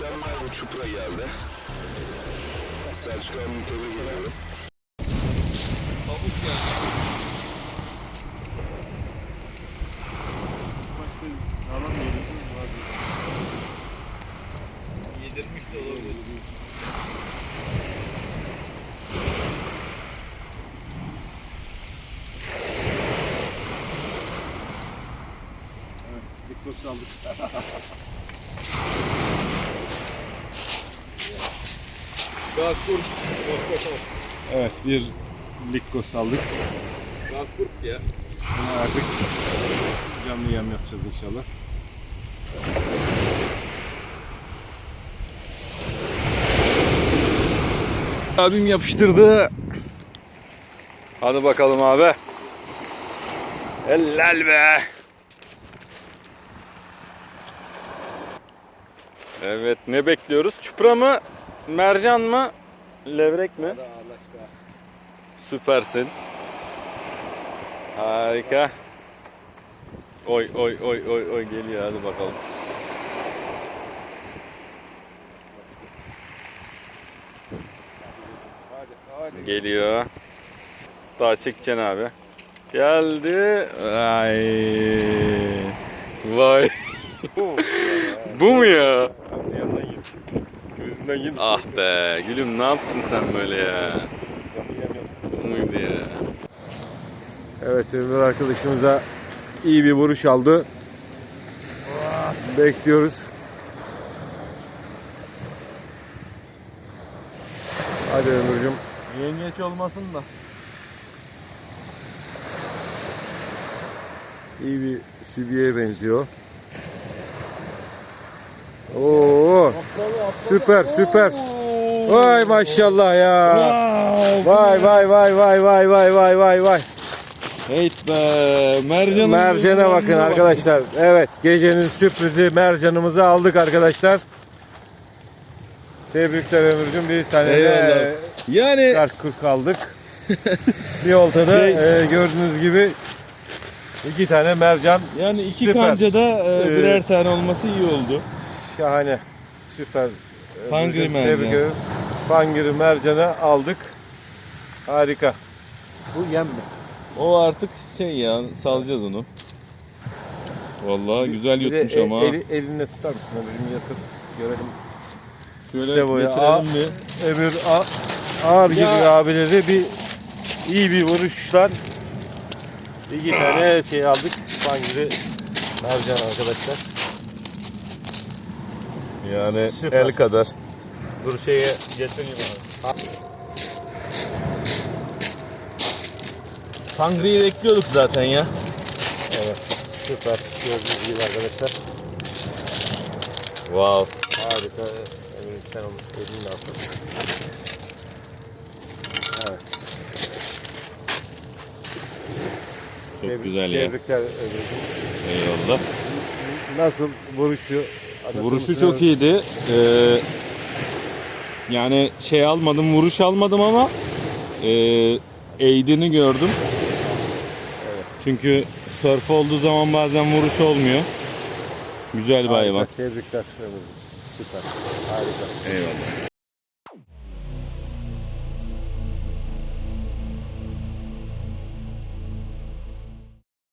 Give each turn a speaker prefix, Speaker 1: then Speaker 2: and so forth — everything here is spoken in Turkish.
Speaker 1: Mükemmel bir çupra geldi. Selçuk abimi tebrik ediyorum.
Speaker 2: Yedirmiş de olabilir.
Speaker 3: Diklos aldık.
Speaker 2: Gakkur.
Speaker 3: Evet bir Likkos aldık.
Speaker 2: Gakkur ya.
Speaker 3: Bunu artık canlı yem yapacağız inşallah.
Speaker 2: Abim yapıştırdı. Hadi bakalım abi. Helal be. Evet ne bekliyoruz? Çupra mı? Mercan mı? Levrek mi? Süpersin. Harika. Oy oy oy oy oy geliyor hadi bakalım. Geliyor. Daha çekeceksin abi. Geldi. Ay. Vay. Bu mu ya?
Speaker 3: Yiyeyim. Gözünden yiyeyim.
Speaker 2: Ah be gülüm ne yaptın sen böyle ya? Muydu ya?
Speaker 3: Evet Ömür arkadaşımıza iyi bir vuruş aldı. Bekliyoruz. Hadi Ömürcüm.
Speaker 2: Yengeç olmasın da.
Speaker 3: İyi bir sübiye benziyor. Oo, süper süper. Vay maşallah ya. Vay vay vay vay vay vay vay vay vay.
Speaker 2: Heyt be mercanın
Speaker 3: Mercana bakın arkadaşlar. Evet gecenin sürprizi mercanımızı aldık arkadaşlar. Tebrikler Ömürcüm bir tane de.
Speaker 2: Yani
Speaker 3: kart kırk aldık. bir oltada
Speaker 2: Şey-
Speaker 3: e, gördüğünüz gibi iki tane mercan
Speaker 2: yani iki
Speaker 3: Süper.
Speaker 2: kanca da e,
Speaker 3: Ee,
Speaker 2: birer tane olması iyi oldu.
Speaker 3: Şahane. Süper.
Speaker 2: Fangri
Speaker 3: Burcu,
Speaker 2: mercan.
Speaker 3: Tebrik ederim. Fangri mercanı aldık. Harika. Bu yem mi?
Speaker 2: O artık şey ya salacağız onu. Vallahi güzel
Speaker 3: Bir de
Speaker 2: yutmuş
Speaker 3: e-
Speaker 2: ama.
Speaker 3: Eli, elinle tutar mısın? Ömürcüğüm yatır. Görelim.
Speaker 2: Şöyle
Speaker 3: işte bu ya.
Speaker 2: getirelim bir.
Speaker 3: Ömür a- ağır gibi
Speaker 2: Ya.
Speaker 3: abileri bir iyi bir vuruşlar. İki tane şey aldık. Fangri mercan arkadaşlar.
Speaker 2: Yani
Speaker 3: Süper.
Speaker 2: el kadar.
Speaker 3: Dur şeye getireyim abi.
Speaker 2: Sangri'yi bekliyorduk zaten ya.
Speaker 3: Evet. Süper. Gördüğünüz gibi arkadaşlar.
Speaker 2: Wow.
Speaker 3: Harika. Eminim sen onu elinle aldın. Evet.
Speaker 2: Çok
Speaker 3: Tebrik-
Speaker 2: güzel ya.
Speaker 3: Tebrikler Ömürcüğüm.
Speaker 2: Eyvallah.
Speaker 3: Nasıl vuruşu?
Speaker 2: Vuruşu çok iyiydi. Ee, yani şey almadım, vuruş almadım ama e, eğdiğini gördüm. Çünkü surf olduğu zaman bazen vuruş olmuyor. Güzel bir hayvan.
Speaker 3: Tebrikler. Süper. Harika.
Speaker 2: Eyvallah.